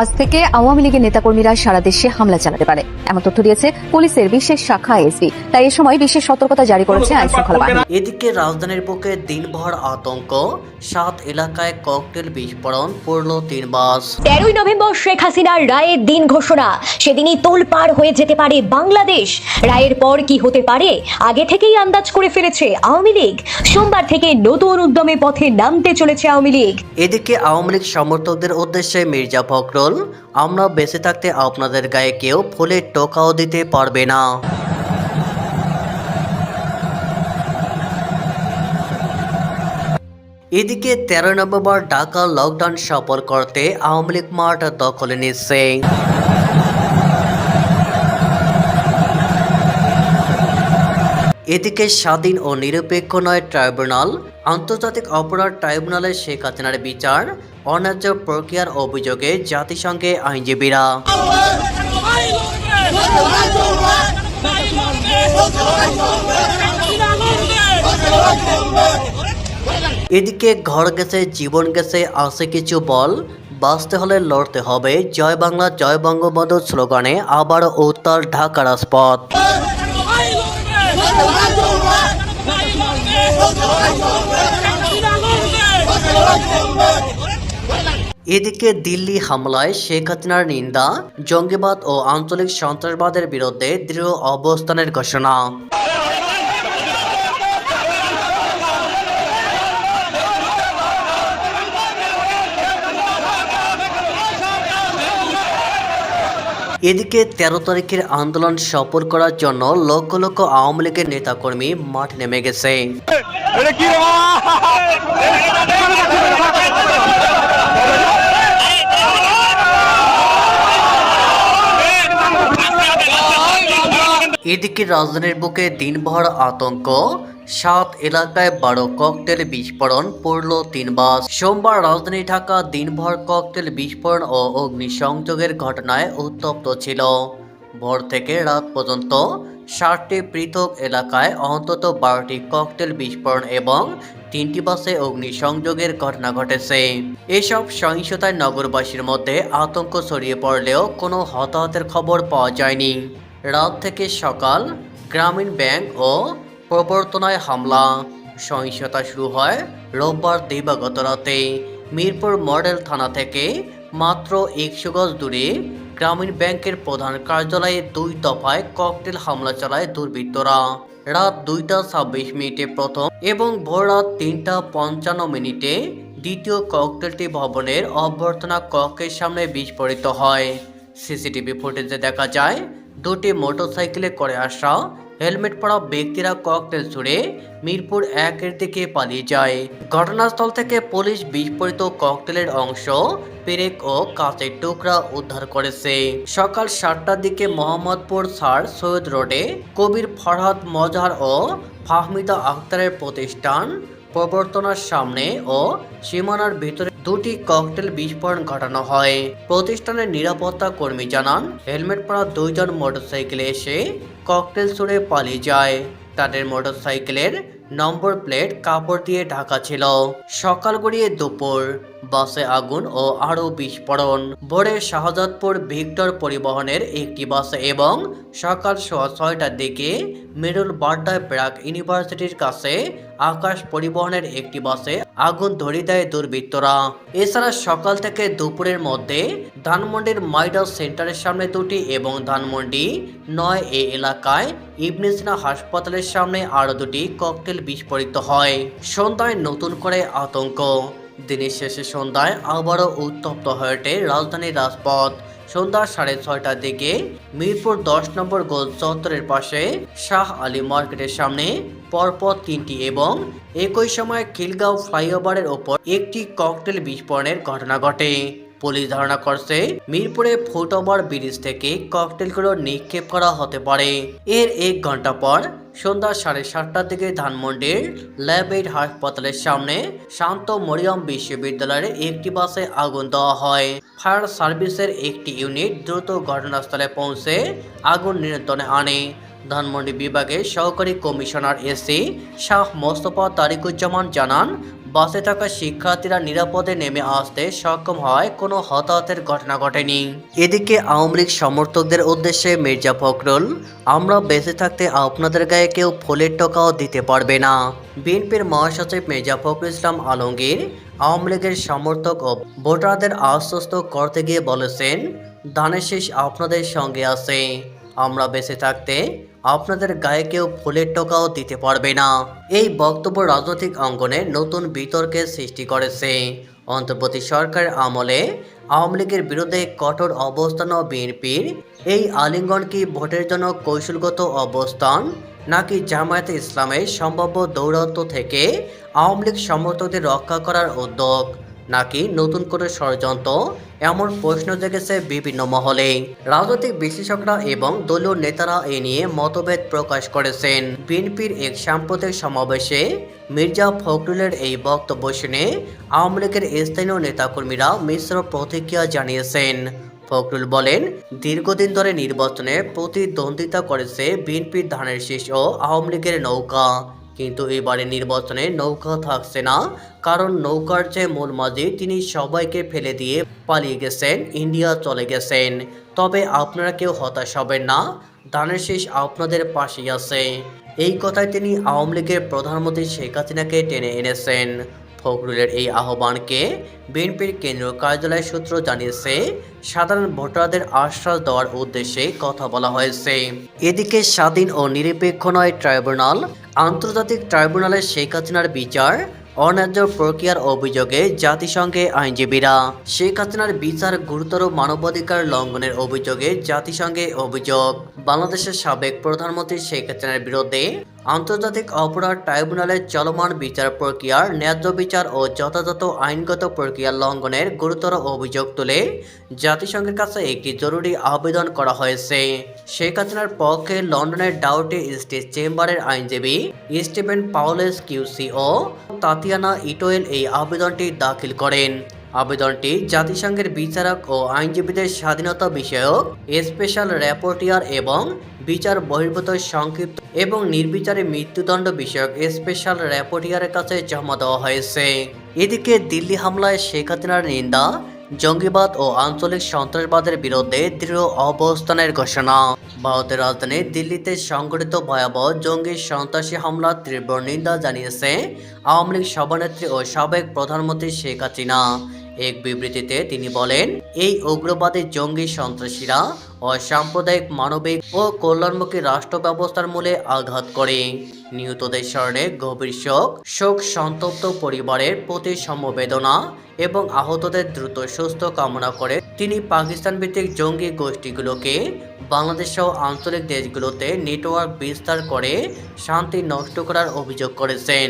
আজ থেকে আওয়ামী লীগের নেতাকর্মীরা সারা দেশে হামলা চালাতে পারে। এমন তথ্য দিয়েছে পুলিশের বিশেষ শাখা এসবি। তাই এ সময় বিশেষ সতর্কতা জারি করেছে আইন শৃঙ্খলা বাহিনী। এদিকে রাজধানীর বুকে দিনভর আতঙ্ক। সাত এলাকায় ককটেল বিস্ফোরণ পড়ল তিন বাস তেরোই নভেম্বর শেখ হাসিনার রায়ের দিন ঘোষণা। সেদিনই তোলপাড় হয়ে যেতে পারে বাংলাদেশ। রায়ের পর কি হতে পারে আগে থেকেই আন্দাজ করে ফেলেছে আওয়ামী লীগ। সোমবার থেকে নতুন উদ্যমে পথে নামতে চলেছে আওয়ামী লীগ। এদিকে আওয়ামী লীগ সমর্থকদের উদ্দেশ্যে মির্জা ফখরুল আমরা বেঁচে থাকতে আপনাদের গায়ে কেউ ফুলের টোকাও দিতে পারবে না। এদিকে তেরো নভেম্বর ঢাকা লকডাউন সফল করতে আওয়ামী লীগ মাঠ দখলে নিচ্ছে। এদিকে স্বাধীন ও নিরপেক্ষ নয় ট্রাইব্যুনাল, আন্তর্জাতিক অপরাধ ট্রাইব্যুনালে শেখ হাসিনার বিচার অন্যায্য প্রক্রিয়ার অভিযোগে জাতিসংঘে আইনজীবীরা। এদিকে ঘর গেছে, জীবন গেছে, আছে কিছু বল। বাঁচতে হলে লড়তে হবে। জয় বাংলা, জয় বঙ্গবন্ধু স্লোগানে আবারও উত্তর ঢাকা রাজপথ। এদিকে দিল্লি হামলায় শেখ হাসিনার নিন্দা, জঙ্গিবাদ ও আঞ্চলিক সন্ত্রাসবাদের বিরুদ্ধে দৃঢ় অবস্থানের ঘোষণা। এদিকে তেরো তারিখের আন্দোলন সফল করার জন্য লক্ষ লক্ষ আওয়ামী লীগের নেতাকর্মী মাঠে নেমে গেছে। এদিকে রাজধানীর বুকে দিনভর আতঙ্ক। সাত এলাকায় বারো ককটেল বিস্ফোরণ পড়ল তিন বাস সোমবার রাজধানী ঢাকা দিনভর ককটেল বিস্ফোরণ ও অগ্নিসংযোগের ঘটনায় উত্তপ্ত ছিল। ভোর থেকে রাত পর্যন্ত ষাটটি পৃথক এলাকায় অন্তত বারোটি ককটেল বিস্ফোরণ এবং তিনটি বাসে অগ্নিসংযোগের ঘটনা ঘটেছে। এসব সহিংসতায় নগরবাসীর মধ্যে আতঙ্ক ছড়িয়ে পড়লেও কোনো হতাহতের খবর পাওয়া যায়নি। রাত থেকে সকাল গ্রামীণ ব্যাংক ও প্রবর্তনায় হামলা। সহিংসতা শুরু হয় রোববার দিবাগত রাতে। মিরপুর মডেল থানা থেকে মাত্র একশো গজ দূরে গ্রামীণ ব্যাংকের প্রধান কার্যালয়ে দুই দফায় ককটেল হামলা চালায় দুর্বৃত্তরা। রাত দুইটা ছাব্বিশ মিনিটে প্রথম এবং ভোর রাত তিনটা পঞ্চান্ন মিনিটে দ্বিতীয় ককটেলটি ভবনের অভ্যর্থনা কক্ষের সামনে বিস্ফোরিত হয়। সিসিটিভি ফুটেজে দেখা যায় দুটি মোটরসাইকেলে করে আসা হেলমেট পরা ব্যক্তিরা ককটেল ছুড়ে মিরপুর একের দিকে পালিয়ে যায়। ঘটনাস্থল থেকে পুলিশ বিস্ফোরিত ককটেলের অংশ, পেরেক ও কাঁচের টুকরা উদ্ধার করেছে। সকাল সাতটার দিকে মোহাম্মদপুর সার সৈয়দ রোডে কবির ফরহাদ মজার ও ফাহমিদা আখতারের প্রতিষ্ঠান প্রবর্তনার সামনে ও সীমানার ভিতরে দুটি ককটেল বিস্ফোরণ ঘটানো হয়। প্রতিষ্ঠানের নিরাপত্তা কর্মী জানান, হেলমেট পরা দুইজন মোটরসাইকেলে এসে ককটেল ছুড়ে পালিয়ে যায়। তাদের মোটরসাইকেলের নম্বর প্লেট কাপড় দিয়ে ঢাকা ছিল। সকাল গড়িয়ে দুপুর। বাসে আগুন ও আরও বিস্ফোরণ। ভোরে শাহজাদপুর ভিক্টর পরিবহনের একটি বাসে এবং সকাল সোয়া ছয়টার দিকে মিরুল বাড্ডায় ব্র্যাক ইউনিভার্সিটির কাছে আকাশ পরিবহনের একটি বাসে আগুন ধরিয়ে দেয় দুর্বৃত্তরা। এছাড়া সকাল থেকে দুপুরের মধ্যে ধানমন্ডির মাইডাস সেন্টারের সামনে দুটি এবং ধানমন্ডি নয় এ এলাকায় ইবনে সিনা হাসপাতালের সামনে আরও দুটি ককটেল বিস্ফোরিত হয়। সন্ধ্যায় নতুন করে আতঙ্ক। দিনের শেষে সন্ধ্যায় আবারও উত্তপ্ত হয়ে ওঠে রাজধানীর রাজপথ। সন্ধ্যা সাড়ে ছয়টার দিকে মিরপুর দশ নম্বর গোল চত্বরের পাশে শাহ আলী মার্কেটের সামনে পরপর তিনটি এবং একই সময় খিলগাঁও ফ্লাইওভারের ওপর একটি ককটেল বিস্ফোরণের ঘটনা ঘটে। পুলিশ ধারণা করছে মিরপুরে ফুটওভার ব্রিজ থেকে ককটেলগুলো নিক্ষেপ করা হতে পারে। এর এক ঘণ্টা পর সন্ধ্যা সাড়ে সাতটার দিকে ধানমন্ডির ল্যাব এইড হাসপাতালের সামনে শান্ত মরিয়ম বিশ্ববিদ্যালয়ের একটি বাসে আগুন দেওয়া হয়। ফায়ার সার্ভিসের একটি ইউনিট দ্রুত ঘটনাস্থলে পৌঁছে আগুন নিয়ন্ত্রণে আনে। ধানমন্ডি বিভাগের সহকারী কমিশনার এসি শাহ মোস্তফা তারিকুজ্জামান জানান, বাসে থাকা শিক্ষার্থীরা নিরাপদে নেমে আসতে সক্ষম হয় কোনো হতাহতের ঘটনা ঘটেনি। এদিকে আওয়ামী লীগ সমর্থকদের উদ্দেশ্যে মির্জা ফখরুল, আমরা বেঁচে থাকতে আপনাদের গায়ে কেউ ফুলের টোকাও দিতে পারবে না। বিএনপির মহাসচিব মির্জা ফখরুল ইসলাম আলমগীর, আওয়ামী লীগের সমর্থক ও ভোটারদের আশ্বস্ত করতে গিয়ে বলেছেন, ধানের শেষ আপনাদের সঙ্গে আছে আমরা বেঁচে থাকতে আপনাদের গায়ে কেউ ফুলের টোকাও দিতে পারবে না। এই বক্তব্য রাজনৈতিক অঙ্গনে নতুন বিতর্কের সৃষ্টি করেছে। অন্তর্বর্তী সরকারের আমলে আওয়ামী লীগের বিরুদ্ধে কঠোর অবস্থান ও বিএনপির এই আলিঙ্গন কি ভোটের জন্য কৌশলগত অবস্থান নাকি জামায়াতে ইসলামের সম্ভাব্য দৌরাত্ম থেকে আওয়ামী লীগ সমর্থকদের রক্ষা করার উদ্যোগ নাকি নতুন করে ষড়যন্ত্র এমন প্রশ্ন জেগেছে বিভিন্ন মহলে। রাজনৈতিক বিশ্লেষকরা এবং দলীয় নেতারা এ নিয়ে মতভেদ প্রকাশ করেছেন। বিএনপির এক সাম্প্রতিক সমাবেশে মির্জা ফখরুলের এই বক্তব্য শুনে আওয়ামী লীগের স্থানীয় নেতাকর্মীরা মিশ্র প্রতিক্রিয়া জানিয়েছেন। ফখরুল বলেন, দীর্ঘদিন ধরে নির্বাচনে প্রতিদ্বন্দ্বিতা করেছে বিএনপির ধানের শীষ ও আওয়ামী লীগের নৌকা। কিন্তু এবারে নির্বাচনে নৌকা থাকছে না, কারণ নৌকার যে মূল মাঝি, তিনি সবাইকে ফেলে দিয়ে পালিয়ে গেছেন, ইন্ডিয়া চলে গেছেন। তবে আপনারা কেউ হতাশ হবেন না, দানের শেষ আপনাদের পাশেই আছে। এই কথায় তিনি আওয়ামী লীগের প্রধানমন্ত্রী শেখ হাসিনাকে টেনে এনেছেন। ফখরুলের এই আহ্বানকে বিএনপির কেন্দ্রীয় কার্যালয় সূত্র জানিয়েছে, সাধারণ ভোটারদের আশ্বাস দেওয়ার উদ্দেশ্যে কথা বলা হয়েছে। এদিকে স্বাধীন ও নিরপেক্ষ নয় ট্রাইব্যুনাল, আন্তর্জাতিক ট্রাইব্যুনালে শেখ হাসিনার বিচার, অন্যায্য প্রক্রিয়ার অভিযোগে জাতিসংঘে আইনজীবীরা। শেখ হাসিনার বিচার গুরুতর মানবাধিকার লঙ্ঘনের অভিযোগে জাতিসংঘে অভিযোগ। বাংলাদেশের সাবেক প্রধানমন্ত্রী শেখ হাসিনার বিরুদ্ধে আন্তর্জাতিক অপরাধ ট্রাইব্যুনালের চলমান বিচার প্রক্রিয়ার ন্যায্য বিচার ও যথাযথ আইনগত প্রক্রিয়া লঙ্ঘনের গুরুতর অভিযোগ তুলে জাতিসংঘের কাছে একটি জরুরি আবেদন করা হয়েছে। শেখ হাসিনার পক্ষে লন্ডনের ডাউটি স্টেট চেম্বারের আইনজীবী স্টিভেন পাওলেস কিউসি ও তাতিয়ানা ইটোয়েল এই আবেদনটি দাখিল করেন। আবেদনটি জাতিসংঘের বিচারক ও আইনজীবীদের স্বাধীনতা বিষয়ক স্পেশাল র্যাপোর্টিয়ার এবং বিচার বহির্ভূত সংক্ষিপ্ত এবং নির্বিচারে মৃত্যুদণ্ড বিষয়ক স্পেশাল র্যাপোর্টিয়ারের কাছে জমা দেওয়া হয়েছে। এদিকে দিল্লি হামলায় শেখ হাসিনার নিন্দা, জঙ্গিবাদ ও আঞ্চলিক সন্ত্রাসবাদের বিরুদ্ধে দৃঢ় অবস্থানের ঘোষণা। ভারতের রাজধানী দিল্লিতে সংঘটিত ভয়াবহ জঙ্গি সন্ত্রাসী হামলার তীব্র নিন্দা জানিয়েছে আওয়ামী লীগ সভানেত্রী ও সাবেক প্রধানমন্ত্রী শেখ হাসিনা। এক বিবৃতিতে তিনি বলেন, এই উগ্রবাদী জঙ্গি সন্ত্রাসীরা অসাম্প্রদায়িক, মানবিক ও কল্যাণমুখী রাষ্ট্র ব্যবস্থার মূলে আঘাত করে। নিহতদের স্মরণে গভীর শোক শোক সন্তপ্ত পরিবারের প্রতি সমবেদনা এবং আহতদের দ্রুত সুস্থ কামনা করে তিনি পাকিস্তান ভিত্তিক জঙ্গি গোষ্ঠীগুলোকে বাংলাদেশ সহ আঞ্চলিক দেশগুলোতে নেটওয়ার্ক বিস্তার করে শান্তি নষ্ট করার অভিযোগ করেছেন।